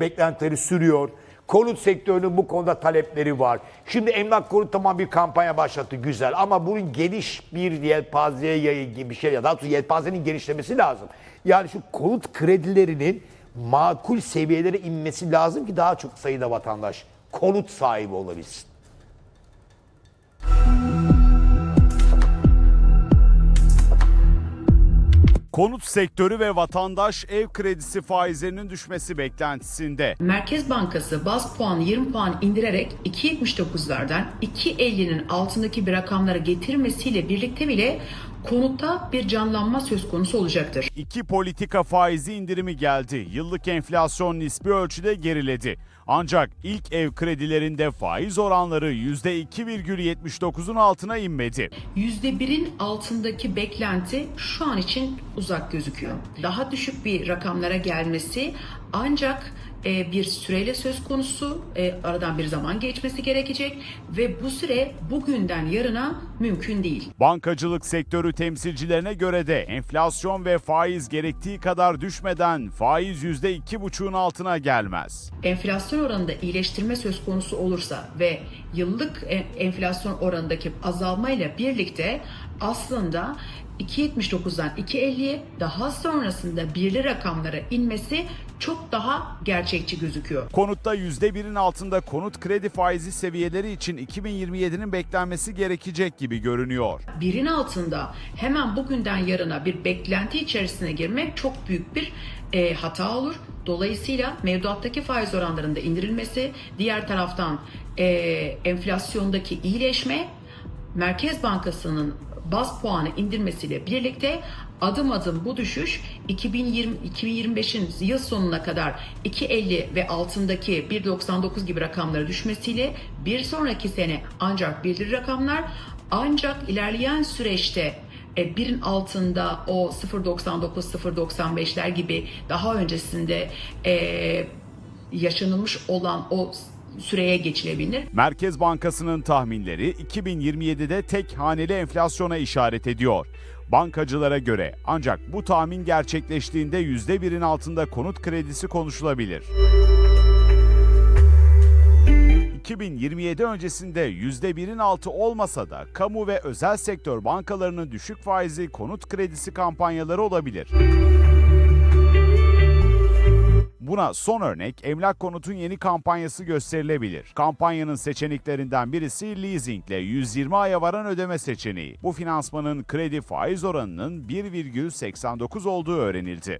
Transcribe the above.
beklentileri sürüyor. Konut sektörünün bu konuda talepleri var. Şimdi emlak konut tamam bir kampanya başlattı güzel ama bunun geniş bir yelpazeye yayı gibi bir şey ya daha doğrusu yelpazenin genişlemesi lazım. Yani şu konut kredilerinin makul seviyelere inmesi lazım ki daha çok sayıda vatandaş konut sahibi olabilsin. Konut sektörü ve vatandaş ev kredisi faizlerinin düşmesi beklentisinde. Merkez Bankası baz puanı 20 puan indirerek 2.79'lardan 2.50'nin altındaki bir rakamlara getirmesiyle birlikte bile konutta bir canlanma söz konusu olacaktır. İki politika faizi indirimi geldi. Yıllık enflasyon nispi ölçüde geriledi. Ancak ilk ev kredilerinde faiz oranları %2,79'un altına inmedi. %1'in altındaki beklenti şu an için uzak gözüküyor. Daha düşük bir rakamlara gelmesi ancak bir süreyle söz konusu. E, aradan bir zaman geçmesi gerekecek ve bu süre bugünden yarına mümkün değil. Bankacılık sektörü temsilcilerine göre de enflasyon ve faiz gerektiği kadar düşmeden faiz %2,5'un altına gelmez. enflasyon oranında iyileştirme söz konusu olursa ve yıllık e- enflasyon oranındaki azalmayla birlikte aslında 2.79'dan 2.50'ye daha sonrasında birli rakamlara inmesi çok daha gerçekçi gözüküyor. Konutta %1'in altında konut kredi faizi seviyeleri için 2027'nin beklenmesi gerekecek gibi görünüyor. birin altında hemen bugünden yarına bir beklenti içerisine girmek çok büyük bir e, hata olur. Dolayısıyla mevduattaki faiz oranlarında indirilmesi, diğer taraftan e, enflasyondaki iyileşme, Merkez Bankası'nın baz puanı indirmesiyle birlikte adım adım bu düşüş 2020 2025'in yıl sonuna kadar 2.50 ve altındaki 1.99 gibi rakamlara düşmesiyle bir sonraki sene ancak belirli rakamlar ancak ilerleyen süreçte e, birin altında o 0.99 0.95'ler gibi daha öncesinde e, yaşanılmış olan o süreye geçilebilir. Merkez Bankası'nın tahminleri 2027'de tek haneli enflasyona işaret ediyor. Bankacılara göre ancak bu tahmin gerçekleştiğinde %1'in altında konut kredisi konuşulabilir. 2027 öncesinde %1'in altı olmasa da kamu ve özel sektör bankalarının düşük faizli konut kredisi kampanyaları olabilir. Buna son örnek Emlak Konut'un yeni kampanyası gösterilebilir. Kampanyanın seçeneklerinden birisi leasingle 120 aya varan ödeme seçeneği. Bu finansmanın kredi faiz oranının 1,89 olduğu öğrenildi.